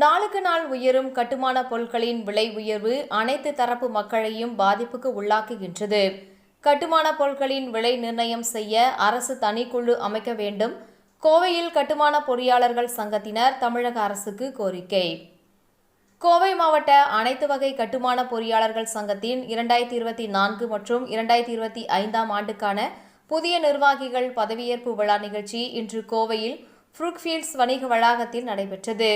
நாளுக்கு நாள் உயரும் கட்டுமான பொருட்களின் விலை உயர்வு அனைத்து தரப்பு மக்களையும் பாதிப்புக்கு உள்ளாக்குகின்றது. கட்டுமான பொருட்களின் விலை நிர்ணயம் செய்ய அரசு தனிக்குழு அமைக்க வேண்டும். கோவையில் கட்டுமான பொறியாளர்கள் சங்கத்தினர் தமிழக அரசுக்கு கோரிக்கை. கோவை மாவட்ட அனைத்து வகை கட்டுமான பொறியாளர்கள் சங்கத்தின் இரண்டாயிரத்தி இருபத்தி நான்கு மற்றும் இரண்டாயிரத்தி இருபத்தி ஐந்தாம் ஆண்டுக்கான புதிய நிர்வாகிகள் பதவியேற்பு விழா நிகழ்ச்சி இன்று கோவையில் ஃப்ரூக்ஃபீல்ட்ஸ் வணிக வளாகத்தில் நடைபெற்றது.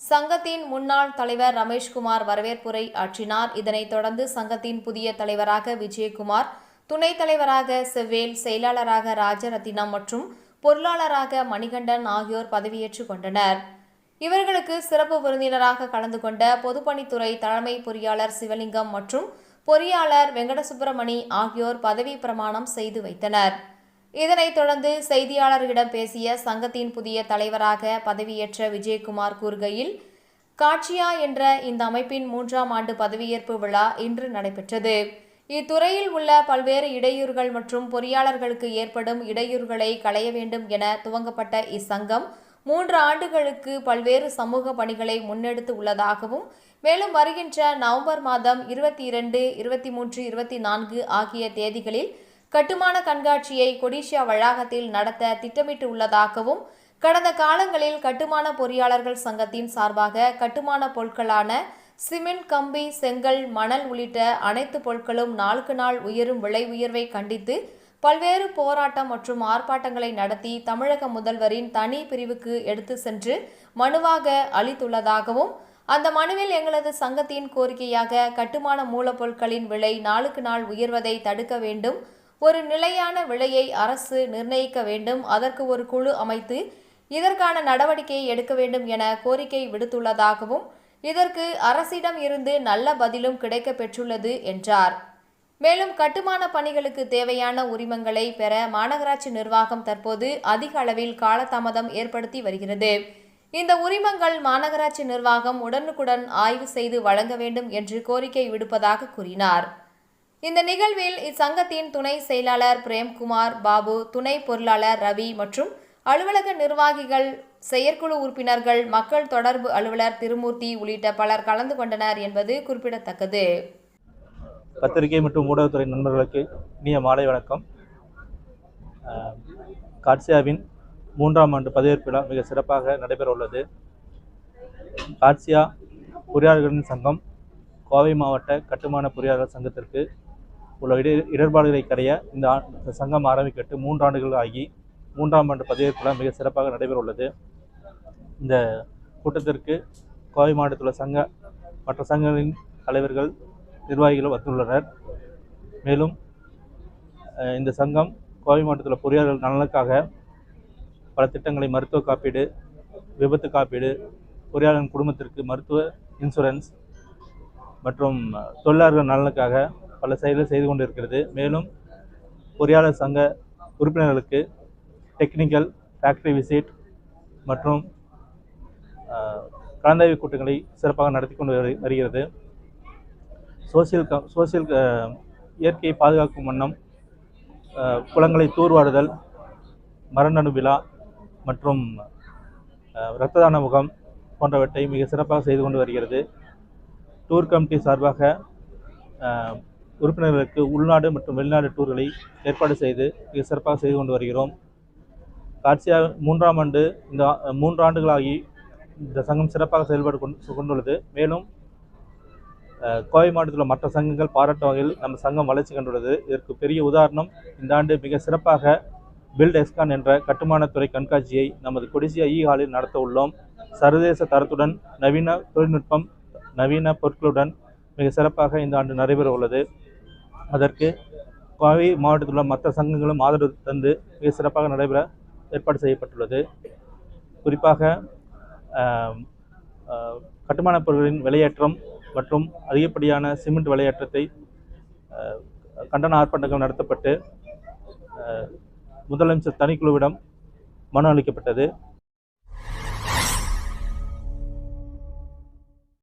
சங்கத்தின் முன்னாள் தலைவர் ரமேஷ்குமார் வரவேற்புரை ஆற்றினார். இதனைத் தொடர்ந்து சங்கத்தின் புதிய தலைவராக விஜயகுமார் துணைத் தலைவராக செவ்வேல் செயலாளராக ராஜரத்தினம் மற்றும் பொருளாளராக மணிகண்டன் ஆகியோர் பதவியேற்றுக் கொண்டனர். இவர்களுக்கு சிறப்பு விருந்தினராக கலந்து கொண்ட பொதுப்பணித்துறை தலைமை பொறியாளர் சிவலிங்கம் மற்றும் பொறியாளர் வெங்கடசுப்பிரமணி ஆகியோர் பதவி பிரமாணம் செய்து வைத்தனர். இதனைத் தொடர்ந்து செய்தியாளர்களிடம் பேசிய சங்கத்தின் புதிய தலைவராக பதவியேற்ற விஜயகுமார் கூறுகையில் காட்சியா என்ற இந்த அமைப்பின் மூன்றாம் ஆண்டு பதவியேற்பு விழா இன்று நடைபெற்றது. இத்துறையில் உள்ள பல்வேறு இடையூறுகள் மற்றும் பொறியாளர்களுக்கு ஏற்படும் இடையூறுகளை களைய வேண்டும் என துவங்கப்பட்ட இச்சங்கம் மூன்று ஆண்டுகளுக்கு பல்வேறு சமூக பணிகளை முன்னெடுத்து உள்ளதாகவும் மேலும் வருகின்ற நவம்பர் மாதம் இருபத்தி இரண்டு இருபத்தி மூன்று இருபத்தி நான்கு ஆகிய தேதிகளில் கட்டுமான கண்காட்சியை கொடிஷியா வளாகத்தில் நடத்த திட்டமிட்டு உள்ளதாகவும் கடந்த காலங்களில் கட்டுமான பொறியாளர்கள் சங்கத்தின் சார்பாக கட்டுமான பொருட்களான சிமெண்ட் கம்பி செங்கல் மணல் உள்ளிட்ட அனைத்து பொருட்களும் நாளுக்கு நாள் உயரும் விலை உயர்வை கண்டித்து பல்வேறு போராட்டம் மற்றும் ஆர்ப்பாட்டங்களை நடத்தி தமிழக முதல்வரின் தனி பிரிவுக்கு எடுத்து சென்று மனுவாக அளித்துள்ளதாகவும் அந்த மனுவில் எங்களது சங்கத்தின் கோரிக்கையாக கட்டுமான மூலப்பொருட்களின் விலை நாளுக்கு நாள் உயர்வதை தடுக்க வேண்டும் ஒரு நிலையான விலையை அரசு நிர்ணயிக்க வேண்டும் அதற்கு ஒரு குழு அமைத்து இதற்கான நடவடிக்கையை எடுக்க வேண்டும் என கோரிக்கை விடுத்துள்ளதாகவும் இதற்கு அரசிடம் இருந்து நல்ல பதிலும் கிடைக்க பெற்றுள்ளது என்றார். மேலும் கட்டுமான பணிகளுக்கு தேவையான உரிமங்களை பெற மாநகராட்சி நிர்வாகம் தற்போது அதிக அளவில் காலதாமதம் ஏற்படுத்தி வருகிறது. இந்த உரிமங்கள் மாநகராட்சி நிர்வாகம் உடனுக்குடன் ஆய்வு செய்து வழங்க வேண்டும் என்று கோரிக்கை விடுப்பதாக கூறினார். இந்த நிகழ்வில் இச்சங்கத்தின் துணை செயலாளர் பிரேம்குமார் பாபு துணை பொருளாளர் ரவி மற்றும் அலுவலக நிர்வாகிகள் செயற்குழு உறுப்பினர்கள் மக்கள் தொடர்பு அலுவலர் திருமூர்த்தி உள்ளிட்ட பலர் கலந்து கொண்டனர் என்பது குறிப்பிடத்தக்கது. பத்திரிகை மற்றும் ஊடகத்துறை நண்பர்களுக்கு இனிய மாலை வணக்கம். காட்சியாவின் மூன்றாம் ஆண்டு பதவியேற்பு விழா மிக சிறப்பாக நடைபெற உள்ளது காட்சியா பொறியாளர்களின் சங்கம் கோவை மாவட்ட கட்டுமான பொறியாளர் சங்கத்திற்கு உள்ள இட இடர்பாடுகளை கடைய இந்த சங்கம் ஆரம்பிக்கட்டு மூன்று ஆண்டுகள் ஆகி மூன்றாம் ஆண்டு பதவியேற்பு மிக சிறப்பாக நடைபெற உள்ளது இந்த கூட்டத்திற்கு கோவை மாவட்டத்தில் சங்க மற்ற சங்கங்களின் தலைவர்கள் நிர்வாகிகள் வந்துள்ளனர். மேலும் இந்த சங்கம் கோவை மாவட்டத்தில் பொறியாளர்கள் நலனுக்காக பல திட்டங்களை மருத்துவ காப்பீடு விபத்து காப்பீடு பொறியாளரின் குடும்பத்திற்கு மருத்துவ இன்சூரன்ஸ் மற்றும் தொழிலாளர்கள் நலனுக்காக பல செயல்களை செய்து கொண்டிருக்கிறது. மேலும் பொறியாளர் சங்க உறுப்பினர்களுக்கு டெக்னிக்கல் ஃபேக்டரி விசிட் மற்றும் கலந்தாய்வு கூட்டங்களை சிறப்பாக நடத்தி கொண்டு வரு- வருகிறது. சோசியல் க சோசியல் இயற்கையை பாதுகாக்கும் வண்ணம் குளங்களை தூர்வாடுதல் மரணணு விழா மற்றும் அஹ், இரத்த தான முகாம் போன்றவற்றை மிக சிறப்பாக செய்து கொண்டு வருகிறது. டூர் கமிட்டி சார்பாக உறுப்பினர்களுக்கு உள்நாடு மற்றும் வெளிநாடு டூர்களை ஏற்பாடு செய்து மிக சிறப்பாக செய்து கொண்டு வருகிறோம். காட்சியாக மூன்றாம் ஆண்டு இந்த மூன்று ஆண்டுகளாகி இந்த சங்கம் சிறப்பாக செயல்பாடு கொண்டு கொண்டுள்ளது. மேலும் கோவை மாவட்டத்தில் உள்ள மற்ற சங்கங்கள் பாராட்டும் வகையில் நம்ம சங்கம் வளர்ச்சி கண்டுள்ளது. இதற்கு பெரிய உதாரணம் இந்த ஆண்டு மிக சிறப்பாக பில்ட் எஸ்கான் என்ற கட்டுமானத்துறை கண்காட்சியை நமது கொடிசியா இ e ஹாலில் நடத்த உள்ளோம். சர்வதேச தரத்துடன் நவீன தொழில்நுட்பம் நவீன பொருட்களுடன் மிக சிறப்பாக இந்த ஆண்டு நடைபெற உள்ளது. அதற்கு கோவை மாவட்டத்தில் உள்ள மற்ற சங்கங்களும் ஆதரவு தந்து மிக சிறப்பாக நடைபெற ஏற்பாடு செய்யப்பட்டுள்ளது. குறிப்பாக கட்டுமானப் பொருட்களின் விலையேற்றம் மற்றும் அதிகப்படியான சிமெண்ட் விலையேற்றத்தை கண்டன ஆர்ப்பாட்டங்கள் நடத்தப்பட்டு முதலமைச்சர் தனிக்குழுவிடம் மனு அளிக்கப்பட்டது.